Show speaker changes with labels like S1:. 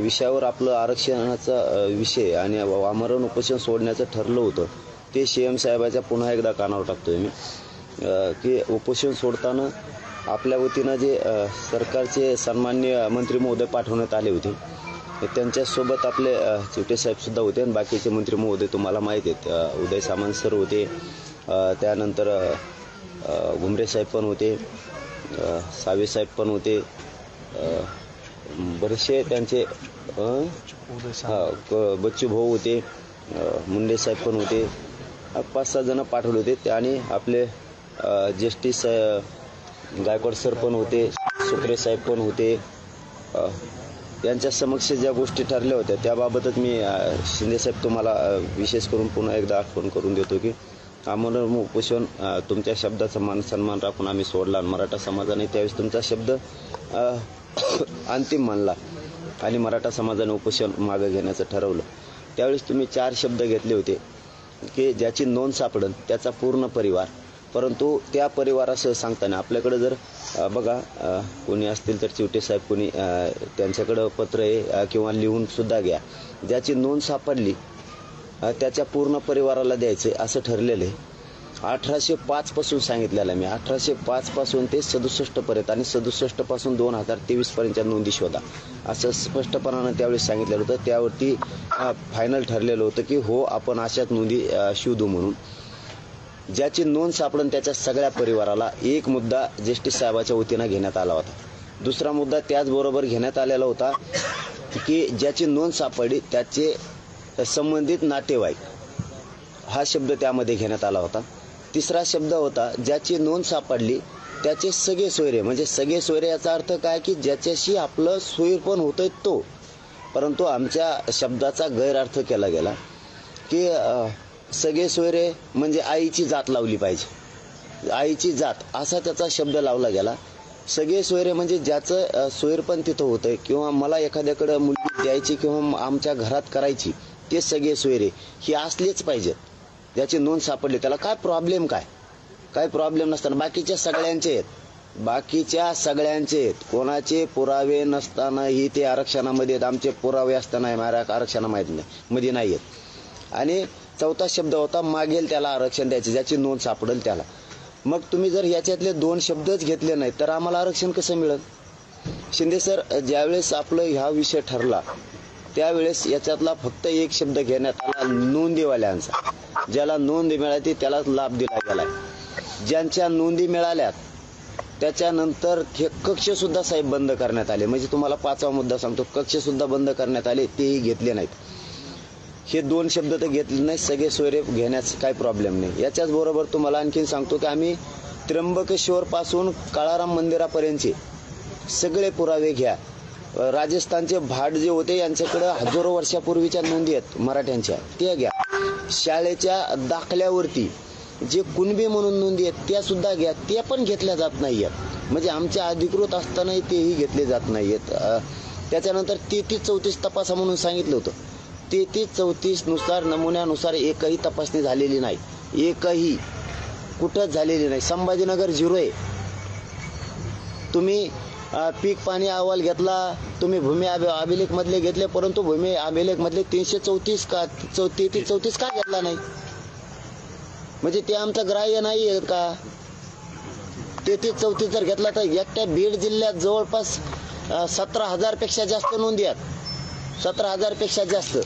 S1: विषयावर आपलं आरक्षणाचा विषय आणि आमरण उपोषण सोडण्याचं ठरलं होतं. ते सी एम साहेबाच्या पुन्हा एकदा कानावर टाकतोय मी. की उपोषण सोडताना आपल्या वतीनं जे सरकारचे सन्मान्य मंत्री महोदय पाठवण्यात आले होते त्यांच्यासोबत आपले चिवटे साहेबसुद्धा होते आणि बाकीचे मंत्री महोदय तुम्हाला माहीत आहेत. उदय सामंत सर होते त्यानंतर घुमरे साहेब पण होते सावे साहेब पण होते बरेचसे त्यांचे हा क- बच्चू भाऊ होते मुंडे साहेब पण होते. पाच सहा जण पाठवले होते. ते आणि आपले अ, जस्टिस गायकवाड सर पण होते सुप्रे साहेब पण होते. यांच्या समक्ष ज्या गोष्टी ठरल्या होत्या त्याबाबतच मी शिंदे साहेब तुम्हाला विशेष करून पुन्हा एकदा आठवण करून देतो की आम्हाला उपोषण तुमच्या शब्दाचा मान सन्मान राखून आम्ही सोडला आणि मराठा समाजाने त्यावेळेस तुमचा शब्द अंतिम मानला आणि मराठा समाजाने उपोषण मागं घेण्याचं ठरवलं. त्यावेळेस तुम्ही चार शब्द घेतले होते की ज्याची नोंद सापडन त्याचा पूर्ण परिवार. परंतु त्या परिवारासह सांगताना आपल्याकडे जर बघा कोणी असतील तर चिवटे साहेब कोणी त्यांच्याकडं पत्र आहे किंवा लिहून सुद्धा घ्या. ज्याची नोंद सापडली त्याच्या पूर्ण परिवाराला द्यायचे असं ठरलेलं आहे. अठराशे पाच पासून सांगितलेलं मी. अठराशे पाच पासून ते सदुसष्ट पर्यंत आणि सदुसष्टपासून दोन हजार तेवीस पर्यंतच्या नोंदी शोधा. असं स्पष्टपणानं त्यावेळेस सांगितलेलं होतं. त्यावरती फायनल ठरलेलं होतं की हो आपण अशाच नोंदी शोधू म्हणून. ज्याची नोंद सापडून त्याच्या सगळ्या परिवाराला एक मुद्दा ज्येष्ठी साहेबाच्या वतीनं घेण्यात आला होता. दुसरा मुद्दा त्याचबरोबर घेण्यात आलेला होता की ज्याची नोंद सापडली त्याचे संबंधित नातेवाईक हा शब्द त्यामध्ये घेण्यात आला होता. तिसरा शब्द होता ज्याची नोंद सापडली त्याचे सगळे सोयरे. म्हणजे सगळे सोयरे याचा अर्थ काय? की ज्याच्याशी आपलं सोयर पण होतंय तो. परंतु आमच्या शब्दाचा गैरअर्थ केला गेला की सगळे सोयरे म्हणजे आईची जात लावली पाहिजे. आईची जात असा त्याचा शब्द लावला गेला. सगळे सोयरे म्हणजे ज्याचं अ, सोयर पण तिथं होतंय किंवा मला एखाद्याकडे मुलगी द्यायची किंवा आमच्या घरात करायची ते सगळे सोयरे. ही असलेच पाहिजेत. ज्याची नोंद सापडली त्याला काय प्रॉब्लेम काय? काय प्रॉब्लेम नसताना? बाकीच्या सगळ्यांचे आहेत. बाकीच्या सगळ्यांचे आहेत. कोणाचे पुरावे नसतानाही ते आरक्षणामध्ये आहेत. आमचे पुरावे असताना माझ्या आरक्षणा माहीत नाही मध्ये नाही आहेत. आणि चौथा शब्द होता मागेल त्याला आरक्षण द्यायचे ज्याची नोंद सापडेल त्याला. मग तुम्ही जर याच्यातले दोन शब्दच घेतले नाही तर आम्हाला आरक्षण कसं मिळेल? शिंदे सर ज्यावेळेस आपलं ह्या विषय ठरला त्यावेळेस याच्यातला फक्त एक शब्द घेण्यात आला नोंदीवाल्यांचा. ज्याला नोंद मिळाली त्यालाच लाभ दिला गेलाय. ज्यांच्या नोंदी मिळाल्यात त्याच्यानंतर हे कक्ष सुद्धा साहेब बंद करण्यात आले. म्हणजे तुम्हाला पाचवा मुद्दा सांगतो. कक्ष सुद्धा बंद करण्यात आले तेही घेतले नाहीत. हे दोन शब्द तर घेतले नाही सगळे सोयरे घेण्यास काही प्रॉब्लेम नाही. याच्याच बरोबर तुम्हाला आणखीन सांगतो की आम्ही त्र्यंबकेश्वर पासून काळाराम मंदिरापर्यंतचे सगळे पुरावे घ्या. राजस्थानचे भाट जे होते यांच्याकडे हजारो वर्षापूर्वीच्या नोंदी आहेत मराठ्यांच्या. त्या घ्या. शाळेच्या दाखल्यावरती जे कुणबी म्हणून नोंदी आहेत त्या सुद्धा घ्या. त्या पण घेतल्या जात नाही आहेत म्हणजे आमच्या अधिकृत असतानाही तेही घेतले जात नाही आहेत त्याच्यानंतर तेहतीस चौतीस तपासा म्हणून सांगितलं होतं. तेहतीस चौतीसनुसार नमुन्यानुसार एकही तपासणी झालेली नाही. एकही कुठंच झालेली नाही. संभाजीनगर झिरो आहे. तुम्ही पीक पाणी अहवाल घेतला तुम्ही भूमी अभि अभिलेख मधले घेतले परंतु भूमी अभिलेख मधले तीनशे चौतीस का चौ तेहतीस चौतीस का घेतला नाही? म्हणजे ते आमचं ग्राह्य नाही आहे का तेहतीस चौतीस जर घेतला तर एकट्या बीड जिल्ह्यात जवळपास सतरा हजारपेक्षा जास्त नोंदी आहेत. सतरा हजारपेक्षा जास्त.